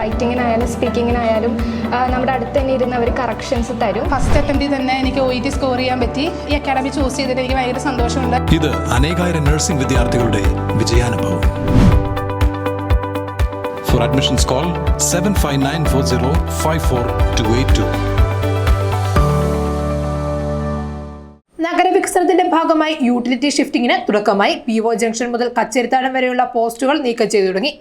റൈറ്റിങ്ങിനായാലും സ്പീക്കിങ്ങിനായാലും നമ്മുടെ അടുത്ത് തന്നെ ഇരുന്ന് അവർ കറക്ഷൻസ് തരും. ഫസ്റ്റ് അറ്റംപ്റ്റിൽ തന്നെ എനിക്ക് ഒ ഇ ടി സ്കോർ ചെയ്യാൻ പറ്റി. ഈ അക്കാഡമി ചൂസ് ചെയ്തിട്ട് എനിക്ക് ഭയങ്കര സന്തോഷമുണ്ട്. ഇത് അനേകായിരം നഴ്സിംഗ് വിദ്യാർത്ഥികളുടെ വിജയാനുഭവം. For admissions call seven five nine four zero five four two eight two നഗരവികസനത്തിന്റെ ഭാഗമായി യൂട്ടിലിറ്റി ഷിഫ്റ്റിംഗിന് തുടക്കമായി പി ഒ ജംഗ്ഷൻ മുതൽ കച്ചേരിത്താഴം വരെയുള്ള പോസ്റ്റുകൾ നീക്കം ചെയ്തു തുടങ്ങി.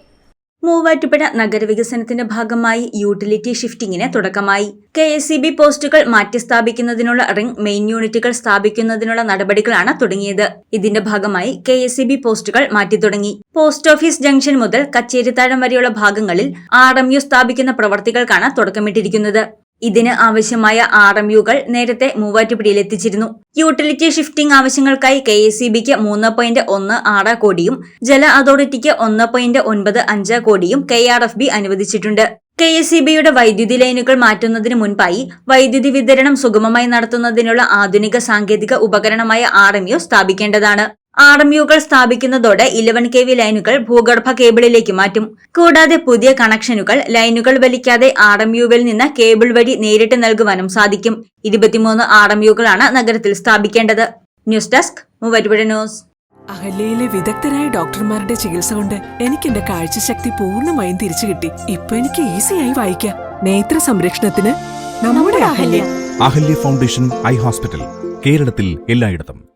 മൂവാറ്റുപുഴ നഗരവികസനത്തിന്റെ ഭാഗമായി യൂട്ടിലിറ്റി ഷിഫ്റ്റിംഗിന് തുടക്കമായി. കെ എസ് സി ബി പോസ്റ്റുകൾ മാറ്റിസ്ഥാപിക്കുന്നതിനുള്ള റിംഗ് മെയിൻ യൂണിറ്റുകൾ സ്ഥാപിക്കുന്നതിനുള്ള നടപടികളാണ് തുടങ്ങിയത്. ഇതിന്റെ ഭാഗമായി കെ എസ് സി ബി പോസ്റ്റുകൾ മാറ്റി തുടങ്ങി. പോസ്റ്റ് ഓഫീസ് ജംഗ്ഷൻ മുതൽ കച്ചേരിത്താഴം വരെയുള്ള ഭാഗങ്ങളിൽ ആർ എം യു സ്ഥാപിക്കുന്ന പ്രവർത്തികൾക്കാണ് തുടക്കമിട്ടിരിക്കുന്നത്. ഇതിന് ആവശ്യമായ ആർ എം യുകൾ നേരത്തെ മൂവാറ്റുപുഴയിൽ എത്തിച്ചിരുന്നു. യൂട്ടിലിറ്റി ഷിഫ്റ്റിംഗ് ആവശ്യങ്ങൾക്കായി കെ എസ് സി ബിക്ക് മൂന്ന് പോയിന്റ് ഒന്ന് ആറ് കോടിയും ജല അതോറിറ്റിക്ക് ഒന്ന് പോയിന്റ് ഒൻപത് അഞ്ച് കോടിയും കെ ആർ എഫ് ബി അനുവദിച്ചിട്ടുണ്ട്. കെ എസ് സി ബിയുടെ വൈദ്യുതി ലൈനുകൾ മാറ്റുന്നതിന് മുൻപായി വൈദ്യുതി വിതരണം സുഗമമായി നടത്തുന്നതിനുള്ള ആധുനിക സാങ്കേതിക ഉപകരണമായ ആർ എം യു സ്ഥാപിക്കേണ്ടതാണ്. ആർ എം യുകൾ സ്ഥാപിക്കുന്നതോടെ ഇലവൻ കെ വി ലൈനുകൾ ഭൂഗർഭ കേബിളിലേക്ക് മാറ്റും. കൂടാതെ പുതിയ കണക്ഷനുകൾ ലൈനുകൾ വലിക്കാതെ ആർ എം യുവിൽ നിന്ന് കേബിൾ വഴി നേരിട്ട് നൽകുവാനും സാധിക്കും. ഇരുപത്തിമൂന്ന് ആർ എം യുകളാണ് നഗരത്തിൽ സ്ഥാപിക്കേണ്ടത്. News desk Muvattupuzha news. അഹല്യയിലെ വിദഗ്ധരായ ഡോക്ടർമാരുടെ ചികിത്സ കൊണ്ട് എനിക്ക് എന്റെ കാഴ്ചശക്തി പൂർണമായും തിരിച്ചു കിട്ടി. ഇപ്പൊ എനിക്ക് ഈസിയായി വായിക്കാം. നേത്ര സംരക്ഷണത്തിന് നമ്മുടെ Ahalya. Ahalya foundation eye hospital കേരളത്തിൽ എല്ലായിടത്തും.